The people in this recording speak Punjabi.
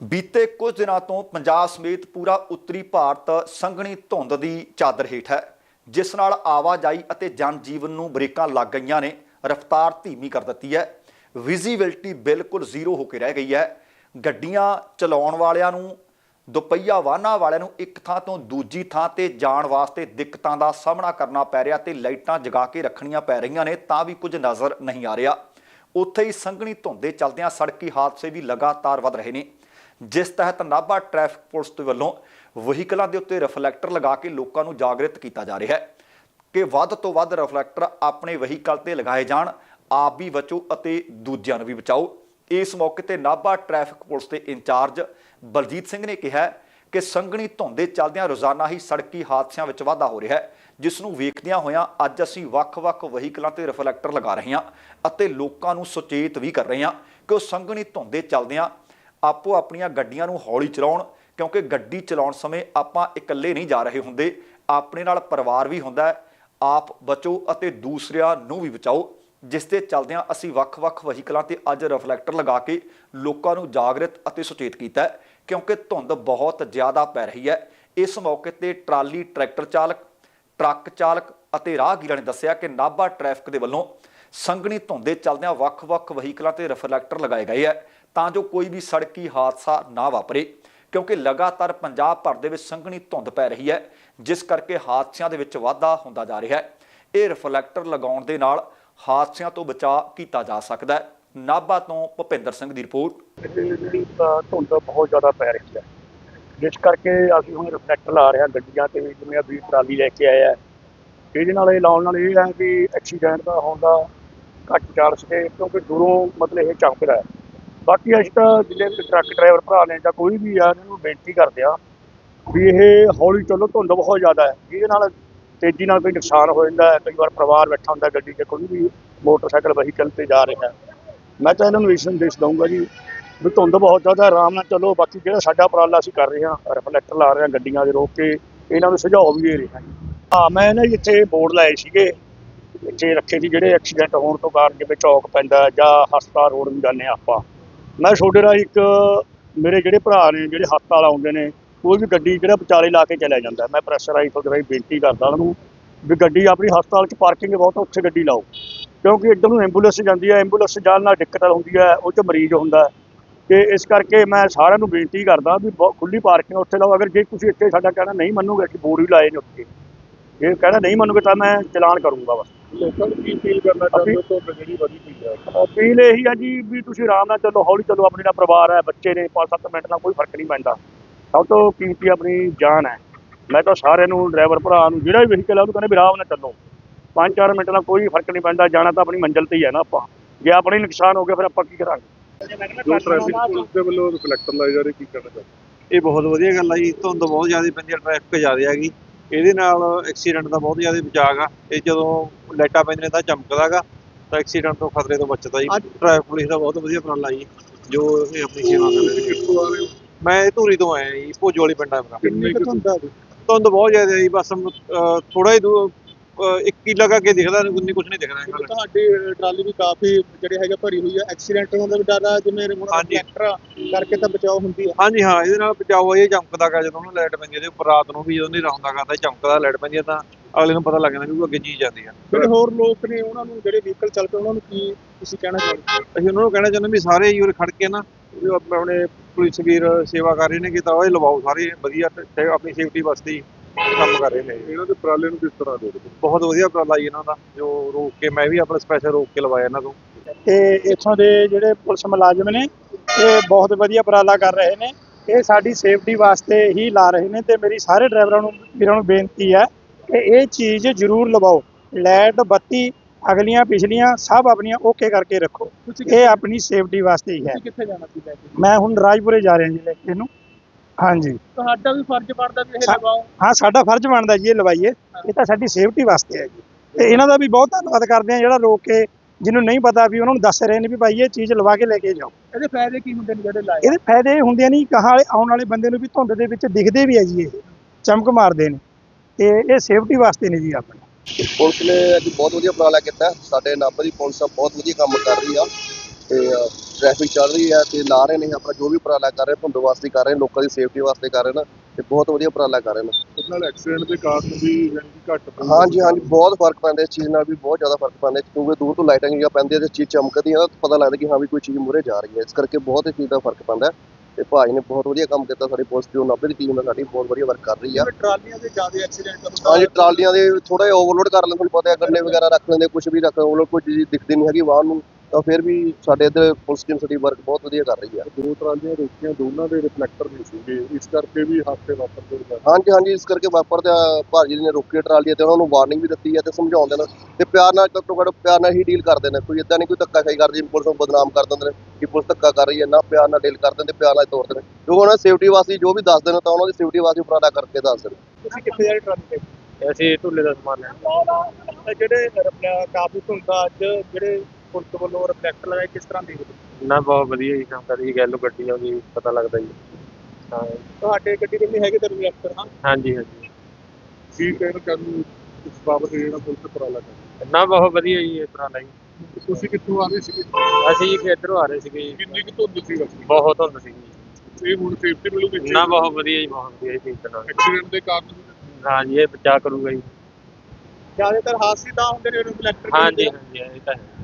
ਬੀਤੇ ਕੁਝ ਦਿਨਾਂ ਤੋਂ ਪੰਜਾਬ ਸਮੇਤ ਪੂਰਾ ਉੱਤਰੀ ਭਾਰਤ ਸੰਘਣੀ ਧੁੰਦ ਦੀ ਚਾਦਰ ਹੇਠ ਹੈ, ਜਿਸ ਨਾਲ ਆਵਾਜਾਈ ਅਤੇ ਜਨ ਜੀਵਨ ਨੂੰ ਬ੍ਰੇਕਾਂ ਲੱਗ ਗਈਆਂ ਨੇ, ਰਫ਼ਤਾਰ ਧੀਮੀ ਕਰ ਦਿੱਤੀ ਹੈ। ਵਿਜ਼ੀਬਿਲਟੀ ਬਿਲਕੁਲ ਜ਼ੀਰੋ ਹੋ ਕੇ ਰਹਿ ਗਈ ਹੈ। ਗੱਡੀਆਂ ਚਲਾਉਣ ਵਾਲਿਆਂ ਨੂੰ, ਦੁਪਹੀਆ ਵਾਹਨਾਂ ਵਾਲਿਆਂ ਨੂੰ ਇੱਕ ਥਾਂ ਤੋਂ ਦੂਜੀ ਥਾਂ ਤੇ ਜਾਣ ਵਾਸਤੇ ਦਿੱਕਤਾਂ ਦਾ ਸਾਹਮਣਾ ਕਰਨਾ ਪੈ ਰਿਹਾ ਤੇ ਲਾਈਟਾਂ ਜਗਾ ਕੇ ਰੱਖਣੀਆਂ ਪੈ ਰਹੀਆਂ ਨੇ, ਤਾਂ ਵੀ ਕੁਝ ਨਜ਼ਰ ਨਹੀਂ ਆ ਰਿਹਾ। ਉੱਥੇ ਹੀ ਸੰਘਣੀ ਧੁੰਦ ਦੇ ਚਲਦਿਆਂ ਸੜਕੀ ਹਾਦਸੇ ਵੀ ਲਗਾਤਾਰ ਵਧ ਰਹੇ ਨੇ। ਜਿਸ ਤਹਿਤ ਨਾਭਾ ਟ੍ਰੈਫਿਕ ਪੁਲਿਸ ਦੇ ਵੱਲੋਂ ਵਹੀਕਲਾਂ ਦੇ ਉੱਤੇ ਰਿਫਲੈਕਟਰ ਲਗਾ ਕੇ ਲੋਕਾਂ ਨੂੰ ਜਾਗਰਿਤ ਕੀਤਾ ਜਾ ਰਿਹਾ ਹੈ ਕਿ ਵੱਧ ਤੋਂ ਵੱਧ ਰਿਫਲੈਕਟਰ ਆਪਣੇ ਵਹੀਕਲ ਤੇ ਲਗਾਏ ਜਾਣ, ਆਪ ਵੀ ਬਚੋ ਅਤੇ ਦੂਜਿਆਂ ਨੂੰ ਵੀ ਬਚਾਓ। ਇਸ ਮੌਕੇ ਤੇ ਨਾਭਾ ਟ੍ਰੈਫਿਕ ਪੁਲਿਸ ਦੇ ਇੰਚਾਰਜ ਬਲਜੀਤ ਸਿੰਘ ਨੇ ਕਿਹਾ ਕਿ ਸੰਘਣੀ ਧੁੰਦ ਦੇ ਚੱਲਦਿਆਂ ਰੋਜ਼ਾਨਾ ਹੀ ਸੜਕੀ ਹਾਦਸਿਆਂ ਵਿੱਚ ਵਾਧਾ ਹੋ ਰਿਹਾ ਹੈ, ਜਿਸ ਨੂੰ ਵੇਖਦਿਆਂ ਹੋਇਆਂ ਅੱਜ ਅਸੀਂ ਵੱਖ-ਵੱਖ ਵਹੀਕਲਾਂ ਤੇ ਰਿਫਲੈਕਟਰ ਲਗਾ ਰਹੇ ਹਾਂ ਅਤੇ ਲੋਕਾਂ ਨੂੰ ਸੁਚੇਤ ਵੀ ਕਰ ਰਹੇ ਹਾਂ ਕਿ ਉਹ ਸੰਘਣੀ ਧੁੰਦ ਦੇ ਚੱਲਦਿਆਂ ਆਪੋ ਆਪਣੀਆਂ ਗੱਡੀਆਂ ਨੂੰ ਹੌਲੀ ਚਲਾਉਣ, ਕਿਉਂਕਿ ਗੱਡੀ ਚਲਾਉਣ ਸਮੇਂ ਆਪਾਂ ਇਕੱਲੇ ਨਹੀਂ ਜਾ ਰਹੇ ਹੁੰਦੇ, ਆਪਣੇ ਨਾਲ ਪਰਿਵਾਰ ਵੀ ਹੁੰਦਾ ਹੈ, ਆਪ ਬਚੋ ਅਤੇ ਦੂਸਰਿਆਂ ਨੂੰ ਵੀ ਬਚਾਓ, ਜਿਸ ਦੇ ਚੱਲਦਿਆਂ ਅਸੀਂ ਵੱਖ-ਵੱਖ ਵਹੀਕਲਾਂ ਤੇ ਅੱਜ ਰਿਫਲੈਕਟਰ ਲਗਾ ਕੇ ਲੋਕਾਂ ਨੂੰ ਜਾਗਰਿਤ ਅਤੇ ਸੁਚੇਤ ਕੀਤਾ ਕਿਉਂਕਿ ਧੁੰਦ ਬਹੁਤ ਜ਼ਿਆਦਾ ਪੈ ਰਹੀ ਹੈ। ਇਸ ਮੌਕੇ ਤੇ ਟਰਾਲੀ ਟਰੈਕਟਰ ਚਾਲਕ, ਟਰੱਕ ਚਾਲਕ ਅਤੇ ਰਾਹਗੀਰਾਂ ਨੇ ਦੱਸਿਆ ਕਿ ਨਾਭਾ ਟ੍ਰੈਫਿਕ ਦੇ ਵੱਲੋਂ ਸੰਘਣੀ ਧੁੰਦ ਦੇ ਚੱਲਦਿਆਂ ਵੱਖ-ਵੱਖ ਵਹੀਕਲਾਂ ਤੇ ਰਿਫਲੈਕਟਰ ਲਗਾਏ ਗਏ ਹੈ ਤਾਂ ਜੋ ਕੋਈ ਵੀ ਸੜਕੀ ਹਾਦਸਾ ਨਾ ਵਾਪਰੇ, ਕਿਉਂਕਿ ਲਗਾਤਾਰ ਪੰਜਾਬ ਭਰ ਦੇ ਵਿੱਚ ਸੰਘਣੀ ਧੁੰਦ ਪੈ ਰਹੀ ਹੈ, ਜਿਸ ਕਰਕੇ ਹਾਦਸਿਆਂ ਦੇ ਵਿੱਚ ਵਾਧਾ ਹੁੰਦਾ ਜਾ ਰਿਹਾ ਹੈ। ਇਹ ਰਿਫਲੈਕਟਰ ਲਗਾਉਣ ਦੇ ਨਾਲ ਹਾਦਸਿਆਂ ਤੋਂ ਬਚਾਅ ਕੀਤਾ ਜਾ ਸਕਦਾ ਹੈ। ਨਾਭਾ ਤੋਂ ਭੁਪਿੰਦਰ ਸਿੰਘ ਦੀ ਰਿਪੋਰਟ। ਜਿਹੜੀ ਧੁੰਦ ਬਹੁਤ ਜ਼ਿਆਦਾ ਪੈ ਰਹੀ ਹੈ, ਜਿਸ ਕਰਕੇ ਅਸੀਂ ਹੁਣ ਰਿਫਲੈਕਟਰ ਲਾ ਰਹੇ ਹਾਂ ਗੱਡੀਆਂ ਤੇ ਵੀ ਜਿਵੇਂ ਵੀ ਟਰਾਲੀ ਲੈ ਕੇ ਆਇਆ। ਇਹਦੇ ਨਾਲ ਇਹ ਲਾਉਣ ਨਾਲ ਇਹ ਹੈ ਕਿ ਐਕਸੀਡੈਂਟ ਦਾ ਹੋਣ ਦਾ ਘੱਟ ਚਾਂਸ ਸਕੇ ਕਿਉਂਕਿ ਦੂਰੋਂ ਮਤਲਬ ਇਹ ਚਮਕਦਾ ਹੈ ਬਾਕੀ ਅਸੀਂ ਤਾਂ ਜਿੰਨੇ ਵੀ ਟਰੱਕ ਡਰਾਈਵਰ ਭਰਾ ਨੇ ਜਾਂ ਕੋਈ ਵੀ ਆ, ਇਹਨਾਂ ਨੂੰ ਬੇਨਤੀ ਕਰਦੇ ਆ ਵੀ ਇਹ ਹੌਲੀ ਚੱਲੋ, ਧੁੰਦ ਬਹੁਤ ਜ਼ਿਆਦਾ ਹੈ। ਜਿਹਦੇ ਨਾਲ ਤੇਜ਼ੀ ਨਾਲ ਕੋਈ ਨੁਕਸਾਨ ਹੋ ਜਾਂਦਾ ਹੈ, ਕਈ ਵਾਰ ਪਰਿਵਾਰ ਬੈਠਾ ਹੁੰਦਾ ਗੱਡੀ 'ਚ, ਕੋਈ ਵੀ ਮੋਟਰਸਾਈਕਲ, ਵਹੀਕਲ ਤੇ ਜਾ ਰਿਹਾ। ਮੈਂ ਤਾਂ ਇਹਨਾਂ ਨੂੰ ਇਹ ਸੰਦੇਸ਼ ਦਊਂਗਾ ਜੀ ਵੀ ਧੁੰਦ ਬਹੁਤ ਜ਼ਿਆਦਾ ਆਰਾਮ ਨਾਲ ਚੱਲੋ। ਬਾਕੀ ਜਿਹੜਾ ਸਾਡਾ ਉਪਰਾਲਾ ਅਸੀਂ ਕਰ ਰਹੇ ਹਾਂ, ਰਿਫਲੈਕਟਰ ਲਾ ਰਹੇ ਹਾਂ ਗੱਡੀਆਂ ਦੇ ਰੋਕ ਕੇ, ਇਹਨਾਂ ਨੂੰ ਸੁਝਾਅ ਵੀ ਦੇ ਰਹੇ ਹਾਂ ਹਾਂ, ਮੈਂ ਨਾ ਇੱਥੇ ਬੋਰਡ ਲਾਏ ਸੀਗੇ। ਇੱਥੇ ਰੱਖੇ ਸੀ ਜਿਹੜੇ ਐਕਸੀਡੈਂਟ ਹੋਣ ਤੋਂ ਕਾਰਨ ਜਿਵੇਂ ਚੌਕ ਪੈਂਦਾ ਜਾਂ ਹਸਪਤਾਲ ਰੋਡ ਨੂੰ ਜਾਂਦੇ ਹਾਂ ਆਪਾਂ। ਮੈਂ ਤੁਹਾਡੇ ਨਾਲ ਇੱਕ ਮੇਰੇ ਜਿਹੜੇ ਭਰਾ ਨੇ, ਜਿਹੜੇ ਹਸਪਤਾਲ ਆਉਂਦੇ ਨੇ, ਕੋਈ ਵੀ ਗੱਡੀ ਜਿਹੜਾ ਵਿਚਾਲੇ ਲਾ ਕੇ ਚਲਿਆ ਜਾਂਦਾ ਮੈਂ ਪ੍ਰੈਸ਼ਰ ਰਾਹੀਂ ਤੁਹਾਡੇ ਰਾਹੀਂ ਬੇਨਤੀ ਕਰਦਾ ਉਹਨਾਂ ਨੂੰ ਵੀ ਗੱਡੀ ਆਪਣੀ ਹਸਪਤਾਲ 'ਚ ਪਾਰਕਿੰਗ ਬਹੁਤ ਉੱਥੇ ਗੱਡੀ ਲਾਓ। ਕਿਉਂਕਿ ਇੱਧਰ ਨੂੰ ਐਂਬੂਲੈਂਸ ਜਾਂਦੀ ਹੈ ਐਂਬੂਲੈਂਸ ਜਾਣ ਨਾਲ ਦਿੱਕਤ ਹੁੰਦੀ ਹੈ, ਉਹ 'ਚ ਮਰੀਜ਼ ਹੁੰਦਾ ਹੈ। ਤੇ ਇਸ ਕਰਕੇ ਮੈਂ ਸਾਰਿਆਂ ਨੂੰ ਬੇਨਤੀ ਕਰਦਾ ਵੀ ਬਹੁਤ ਖੁੱਲੀ ਪਾਰਕਿੰਗ ਉੱਥੇ ਲਾਓ। ਅਗਰ ਜੇ ਤੁਸੀਂ ਇੱਥੇ ਸਾਡਾ ਕਹਿਣਾ ਨਹੀਂ ਮੰਨੋਗੇ ਕਿ ਬੋਰ ਵੀ ਲਾਏ ਨੇ ਉੱਥੇ, ਜੇ ਕਹਿਣਾ ਨਹੀਂ ਮੰਨੋਗੇ ਤਾਂ ਮੈਂ ਚਲਾਨ ਕਰੂੰਗਾ ਬਸ। ਲੋਕਾਂ ਨੂੰ ਕੀ ਫੀਲ ਕਰਨਾ ਚਾਹੁੰਦੇ ਹੋ? ਧੁੰਦ ਜਿਹੜੀ ਵਧੀ ਪਈ ਹੈ। ਅਪੀਲ ਇਹੀ ਆ ਜੀ ਵੀ ਤੁਸੀਂ ਆਰਾਮ ਨਾਲ ਚੱਲੋ ਹੌਲੀ ਚੱਲੋ ਆਪਣੇ ਨਾਲ ਪਰਿਵਾਰ ਹੈ ਬੱਚੇ ਨੇ 5-7 ਮਿੰਟ ਨਾਲ ਕੋਈ ਫ਼ਰਕ ਨਹੀਂ ਪੈਂਦਾ। ਸਭ ਤੋਂ ਕੀਮਤੀ ਆਪਣੀ ਜਾਨ ਹੈ। ਮੈਂ ਤਾਂ ਸਾਰਿਆਂ ਨੂੰ ਡਰਾਈਵਰ ਭਰਾ ਨੂੰ ਜਿਹੜਾ ਵੀ ਵਹੀਕਲ ਹੈ ਉਹਨੂੰ ਕਹਿੰਦੇ ਵੀ ਆਰਾਮ ਨਾਲ ਚੱਲੋ। 5-4 ਮਿੰਟ ਨਾਲ ਕੋਈ ਫ਼ਰਕ ਨਹੀਂ ਪੈਂਦਾ ਜਾਣਾ ਤਾਂ ਆਪਣੀ ਮੰਜ਼ਿਲ ਤੇ ਹੀ ਹੈ ਨਾ ਆਪਾਂ। ਜੇ ਆਪਣਾ ਹੀ ਨੁਕਸਾਨ ਹੋ ਗਿਆ ਫਿਰ ਆਪਾਂ ਕੀ ਕਰਾਂਗੇ? ਜੋ ਟ੍ਰੈਫਿਕ ਪੁਲਿਸ ਦੇ ਵੱਲੋਂ ਰਿਫਲੈਕਟਰ ਲਾਏ ਜਾ ਰਹੇ ਕੀ ਕਰਨਾ ਚਾਹੁੰਦੇ ਇਹ ਬਹੁਤ ਵਧੀਆ ਗੱਲ ਆ ਜੀ ਧੁੰਦ ਬਹੁਤ ਜ਼ਿਆਦਾ ਪੈਂਦੀ ਹੈ ਟ੍ਰੈਫਿਕ ਜ਼ਿਆਦਾ ਹੈਗੀ। ਇਹਦੇ ਨਾਲ ਐਕਸੀਡੈਂਟ ਦਾ ਬਹੁਤ ਜ਼ਿਆਦਾ ਬਚਾਅ ਆ। ਇਹ ਜਦੋਂ ਲਾਈਟਾਂ ਪੈਂਦੀਆਂ ਤਾਂ ਚਮਕਦਾਗਾ ਤਾਂ ਐਕਸੀਡੈਂਟ ਤੋਂ ਖਤਰੇ ਤੋਂ ਬਚਦਾ ਜੀ। ਟ੍ਰੈਫਿਕ ਪੁਲਿਸ ਦਾ ਬਹੁਤ ਵਧੀਆ ਉਪਰਾਲਾ ਜੀ ਜੋ ਇਹ ਆਪਣੀ ਸੇਵਾ ਕਰ ਰਹੇ ਨੇ ਕਿੱਥੋਂ ਆ ਰਹੇ ਹੋ। ਮੈਂ ਧੂਰੀ ਤੋਂ ਆਇਆ ਜੀ ਭੋਜੋ ਵਾਲੀ ਪਿੰਡ ਆ ਮੇਰਾ। ਕਿੰਨੀ ਧੁੰਦ ਬਹੁਤ ਜ਼ਿਆਦਾ ਜੀ ਬਸ ਥੋੜਾ ਹੀ ਦੂਰ ਇੱਕ ਕਿਲਾ ਅੱਗੇ ਦਿਖਦਾ ਉਨੀ ਕੁਝ ਨਹੀਂ ਦਿਖਦਾ ਹੈਗਾ ਤੁਹਾਡੀ ਟਰਾਲੀ ਵੀ ਕਾਫੀ ਜਿਹੜੇ ਹੈਗੇ ਭਰੀ ਹੋਈ ਹੈ ਐਕਸੀਡੈਂਟ ਹੋਣ ਦਾ ਵੀ ਡਰ ਆ ਜਿਵੇਂ ਹੁਣ ਹਾਂਜੀ। ਰਿਫਲੈਕਟਰ ਕਰਕੇ ਤਾਂ ਬਚਾਓ ਹੁੰਦੀ ਹੈ ਹਾਂਜੀ ਹਾਂ ਇਹਦੇ ਨਾਲ ਬਚਾਓ ਇਹ ਚਮਕਦਾਗਾ ਜਦੋਂ ਉਹਨੂੰ ਲਾਈਟ ਪੈਂਦੀ ਹੈ ਉੱਪਰ ਰਾਤ ਨੂੰ ਵੀ ਜਦੋਂ ਹਨੇਰਾ ਹੁੰਦਾ ਕਰਦਾ ਚਮਕਦਾ ਲਾਈਟ ਪੈਂਦੀ ਹੈ ਤਾਂ ਅਗਲੇ ਨੂੰ ਪਤਾ ਲੱਗ ਜਾਂਦਾ ਵੀ ਉਹ ਅੱਗੇ ਚੀਜ਼ ਜਾਂਦੀ ਹੈ ਜਿਹੜੇ ਹੋਰ ਲੋਕ ਨੇ ਉਹਨਾਂ ਨੂੰ ਜਿਹੜੇ ਵਹੀਕਲ ਚੱਲ ਪਏ ਉਹਨਾਂ ਨੂੰ ਕੀ ਤੁਸੀਂ ਕਹਿਣਾ ਚਾਹੁੰਦੇ ਅਸੀਂ ਉਹਨਾਂ ਨੂੰ ਕਹਿਣਾ ਚਾਹੁੰਦੇ ਵੀ ਸਾਰੇ ਯੂਰ ਖੜ ਕੇ ਨਾ ਜੋ ਆਪਣੇ ਪੁਲਿਸ ਵੀਰ ਸੇਵਾ ਕਰ ਰਹੇ ਨੇ ਕਿ ਤਾਂ ਉਹ ਇਹ ਲਵਾਓ ਸਾਰੇ ਵਧੀਆ ਆਪਣੀ ਸੇਫਟੀ ਵਾਸਤੇ ਕੰਮ ਕਰ ਰਹੇ ਨੇ ਇਹਨਾਂ ਦੇ ਉਪਰਾਲੇ ਨੂੰ ਕਿਸ ਤਰ੍ਹਾਂ ਦੇਖਦੇ ਹੋ? ਬਹੁਤ ਵਧੀਆ ਉਪਰਾਲਾ ਜੀ ਇਹਨਾਂ ਦਾ ਜੋ ਰੋਕ ਕੇ ਮੈਂ ਵੀ ਆਪਣਾ ਸਪੈਸ਼ਲ ਰੋਕ ਕੇ ਲਵਾਇਆ ਇਹਨਾਂ ਤੋਂ। ਤੇ ਇੱਥੋਂ ਦੇ ਜਿਹੜੇ ਪੁਲਿਸ ਮੁਲਾਜ਼ਮ ਨੇ ਇਹ ਬਹੁਤ ਵਧੀਆ ਉਪਰਾਲਾ ਕਰ ਰਹੇ ਨੇ। ਇਹ ਸਾਡੀ ਸੇਫਟੀ ਵਾਸਤੇ ਹੀ ਲਾ ਰਹੇ ਨੇ ਤੇ ਮੇਰੀ ਸਾਰੇ ਡਰਾਈਵਰਾਂ ਨੂੰ ਵੀਰਾਂ ਨੂੰ ਬੇਨਤੀ ਹੈ ਕਿ ਇਹ ਚੀਜ਼ ਜ਼ਰੂਰ ਲਵਾਓ। ਲਾਈਟ ਬੱਤੀ ਅਗਲੀਆਂ ਪਿਛਲੀਆਂ ਸਭ ਆਪਣੀਆਂ ਓਕੇ ਕਰਕੇ ਰੱਖੋ। ਇਹ ਆਪਣੀ ਸੇਫਟੀ ਵਾਸਤੇ ਹੀ ਹੈ। ਕਿੱਥੇ ਜਾਣਾ ਸੀ ਲੈ ਕੇ? ਮੈਂ ਹੁਣ ਰਾਜਪੁਰੇ ਜਾ ਰਿਹਾ ਜੀ ਲੈ ਕੇ ਇਹਨੂੰ। ਹਾਂਜੀ। ਤੁਹਾਡਾ ਵੀ ਫਰਜ਼ ਬਣਦਾ ਵੀ ਇਹ ਸਾ- ਲਗਾਓ ਹਾਂ ਸਾਡਾ ਫਰਜ਼ ਬਣਦਾ ਜੀ ਇਹ ਲਵਾਈਏ। ਇਹ ਤਾਂ ਸਾਡੀ ਸੇਫਟੀ ਵਾਸਤੇ ਹੈ ਜੀ। ਤੇ ਇਹਨਾਂ ਦਾ ਵੀ ਬਹੁਤ ਧੰਨਵਾਦ ਕਰਦੇ ਆ ਜਿਹੜਾ ਰੋਕ ਕੇ ਜਿਹਨੂੰ ਨਹੀਂ ਪਤਾ ਵੀ ਉਹਨਾਂ ਨੂੰ ਦੱਸ ਰਹੇ ਨੇ ਵੀ ਭਾਈ ਇਹ ਚੀਜ਼ ਲਵਾ ਕੇ ਲੈ ਕੇ ਜਾਓ। ਇਹਦੇ ਫਾਇਦੇ ਕੀ ਹੁੰਦੇ ਨੇ ਜਿਹੜੇ ਲਾਏ? ਇਹਦੇ ਫਾਇਦੇ ਇਹ ਹੁੰਦੇ ਨਹੀਂ ਕਹਾਂ ਵਾਲੇ ਆਉਣ ਵਾਲੇ ਬੰਦੇ ਨੂੰ ਵੀ ਧੁੰਦ ਦੇ ਵਿੱਚ ਦਿਖਦੇ ਵੀ ਹੈ ਜੀ ਇਹ। ਚਮਕ ਮਾਰਦੇ ਨੇ। ਤੇ ਇਹ ਸੇਫਟੀ ਵਾਸਤੇ ਨੇ ਜੀ ਆਪਣੀ। ਪੁਲਿਸ ਨੇ ਅੱਜ ਬਹੁਤ ਵਧੀਆ ਉਪਰਾਲਾ ਕੀਤਾ। ਹੈ। ਸਾਡੇ ਨਾਭਾ ਦੀ ਪੁਲਿਸ ਬਹੁਤ ਵਧੀਆ ਕੰਮ ਕਰ ਰਹੀ ਆ। ਤੇ ਟ੍ਰੈਫਿਕ ਚੱਲ ਰਹੀ ਹੈ ਤੇ ਲਾ ਰਹੇ ਨੇ ਆਪਣਾ ਜੋ ਵੀ ਉਪਰਾਲਾ ਕਰ ਰਹੇ ਧੁੰਦ ਵਾਸਤੇ ਕਰ ਰਹੇ ਲੋਕਾਂ ਦੀ ਸੇਫਟੀ ਵਾਸਤੇ ਕਰ ਰਹੇ ਨੇ ਤੇ ਬਹੁਤ ਵਧੀਆ ਉਪਰਾਲਾ ਕਰ ਰਹੇ ਨੇ। ਉਸ ਨਾਲ ਐਕਸੀਡੈਂਟ ਦੇ ਕਾਰਨ ਵੀ ਯਾਨੀ ਕਿ ਘੱਟ ਹੋਣ ਹਾਂਜੀ ਹਾਂਜੀ ਬਹੁਤ ਫ਼ਰਕ ਪੈਂਦਾ ਇਸ ਚੀਜ਼ ਨਾਲ ਵੀ ਬਹੁਤ ਜ਼ਿਆਦਾ ਫ਼ਰਕ ਪੈਂਦਾ ਕਿਉਂਕਿ ਦੂਰ ਤੋਂ ਲਾਈਟਾਂ ਜਿਹੀਆਂ ਪੈਂਦੀਆਂ ਤੇ ਚੀਜ਼ ਚਮਕਦੀ ਹੈ ਨਾ ਪਤਾ ਲੱਗਦਾ ਕਿ ਹਾਂ ਵੀ ਕੋਈ ਚੀਜ਼ ਮੂਹਰੇ ਜਾ ਰਹੀ ਹੈ। ਇਸ ਕਰਕੇ ਬਹੁਤ ਇਸ ਚੀਜ਼ ਦਾ ਫ਼ਰਕ ਪੈਂਦਾ ਤੇ ਭਾਈ ਨੇ ਬਹੁਤ ਵਧੀਆ ਕੰਮ ਕੀਤਾ ਸਾਡੀ ਪੁਲਿਸ ਜੋ 90 ਦੀ ਟੀਮ ਹੈ ਸਾਡੀ ਬਹੁਤ ਵਧੀਆ ਵਰਕ ਕਰ ਰਹੀ ਆ। ਟਰਾਲੀਆਂ ਦੇ ਜ਼ਿਆਦਾ ਐਕਸੀਡੈਂਟ ਹੁੰਦਾ ਹਾਂਜੀ ਟਰਾਲੀਆਂ ਦੇ ਥੋੜਾ ਓਵਰਲੋਡ ਕਰ ਲੈਂਦੇ ਤੁਹਾਨੂੰ ਪਤਾ ਹੈ ਗੰਨੇ ਵਗੈਰਾ ਰੱਖ ਲੈਂਦੇ ਕੁਝ ਵੀ ਰੱਖ ਓਵਰਲੋਡ ਕੋਈ ਚੀਜ਼ ਦਿਖਦੀ ਨਹੀਂ ਹੈਗੀ ਵਾਹਨ ਨੂੰ। ਤਾਂ ਫਿਰ ਵੀ ਸਾਡੇ ਇੱਧਰ ਪੁਲਿਸ ਟੀਮ ਸਾਡੀ ਵਰਕ ਬਹੁਤ ਵਧੀਆ ਕਰ ਰਹੀ ਆ। ਦੋ ਟਰਾਲੀਆਂ ਰੋਕੀਆਂ ਦੋਨਾਂ ਦੇ ਰਿਫਲੈਕਟਰ ਨਹੀਂ ਸੀਗੇ। ਇਸ ਕਰਕੇ ਵੀ ਹਾਦਸੇ ਵਾਪਰਦੇ ਨੇ। ਹਾਂਜੀ ਹਾਂਜੀ ਇਸ ਕਰਕੇ ਵਾਪਰਦਾ ਭਾਜੀ ਨੇ ਰੋਕੀ ਟਰਾਲੀ ਤੇ ਉਹਨਾਂ ਨੂੰ ਵਾਰਨਿੰਗ ਵੀ ਦਿੱਤੀ ਹੈ ਤੇ ਸਮਝਾਉਂਦੇ ਨੇ ਤੇ ਪਿਆਰ ਨਾਲ ਘੱਟੋ ਘੱਟ ਪਿਆਰ ਨਾਲ ਹੀ ਡੀਲ ਕਰਦੇ ਨੇ। ਕੋਈ ਇਦਾਂ ਨਹੀਂ ਕੋਈ ਧੱਕਾ ਖਾਈ ਕਰਦੇ ਪੁਲਿਸ ਨੂੰ ਬਦਨਾਮ ਕਰ ਦਿੰਦੇ ਨੇ ਕਿ ਪੁਲਿਸ ਧੱਕਾ ਕਰ ਰਹੀ ਹੈ ਨਾ ਪਿਆਰ ਨਾਲ ਡੀਲ ਕਰਦੇ ਨੇ ਤੇ ਪਿਆਰ ਨਾਲ ਤੋਰਦੇ ਨੇ। ਜੋ ਉਹਨਾਂ ਸੇਫਟੀ ਵਾਸਤੇ ਜੋ ਵੀ ਦੱਸਦੇ ਨੇ ਤਾਂ ਉਹਨਾਂ ਦੀ ਸੇਫਟੀ ਵਾਸਤੇ ਉਪਰਾਲਾ ਕਰਕੇ ਦੱਸਦੇ ਨੇ। ਤੁਸੀਂ ਕਿੱਥੇ ਜਾ ਰਹੇ ਟਰਾਲੀ ਤੇ? ਅਸੀਂ ਢੁੱਲੇ ਦਾ ਸਮਾਨ ਲੈਣ। ਜਿਹੜੇ ਕਾਬੂ ਹੁੰਦਾ ਅੱਜ ਜਿਹੜੇ ਪੁਲਿਸ ਵੱਲੋਂ ਰਿਫਲੈਕਟਰ ਲਗਾਏ ਕਿਸ ਤਰ੍ਹਾਂ ਦੇਖਦੇ ਹੋ? ਨਾ ਬਹੁਤ ਵਧੀਆ ਜੀ ਕੰਮ ਕਰੀ ਗੈਲ ਗੱਡੀ ਆਉਂਦੀ ਪਤਾ ਲੱਗਦਾ ਜੀ। ਹਾਂ। ਤੁਹਾਡੇ ਗੱਡੀ ਦੇ ਵੀ ਹੈਗੇ ਤੇ ਰਿਫਲੈਕਟਰ ਹਾਂ? ਹਾਂਜੀ ਹਾਂਜੀ। ਕੀ ਕਹਿਣ ਕਰਨ ਇਸ ਬਾਬਤ ਜਿਹੜਾ ਪੁਲਿਸ ਉਪਰਾਲਾ ਕਰ ਨਾ ਬਹੁਤ ਵਧੀਆ ਜੀ ਇਸ ਤਰ੍ਹਾਂ ਦਾ ਜੀ। ਤੁਸੀਂ ਕਿੱਥੋਂ ਆ ਰਹੇ ਸੀਗੇ? ਅਸੀਂ ਜੀ ਇੱਧਰੋਂ ਆ ਰਹੇ ਸੀਗੇ ਜੀ। ਕਿੰਨੀ ਕੁ ਧੁੰਦ ਸੀ ਬਹੁਤ ਧੁੰਦ ਸੀਗੀ ਜੀ। ਇਹ ਹੁਣ ਸੇਫਟੀ ਮਿਲੂਗੀ ਨਾ ਬਹੁਤ ਵਧੀਆ ਜੀ ਬਹੁਤ ਵਧੀਆ ਜੀ ਠੀਕ ਨਾਲ। ਐਕਸੀਡੈਂਟ ਦੇ ਕਾਰਨ? ਵੀ ਹਾਂਜੀ ਇਹ ਬਚਾ ਕਰੂਗਾ ਜੀ। ਜ਼ਿਆਦਾਤਰ ਹਾਦਸੇ ਤਾਂ ਹੁੰਦੇ ਨੇ ਰਿਫਲੈਕਟਰ ਹਾਂਜੀ ਹਾਂਜੀ ਇਹ ਤਾਂ ਹੈ।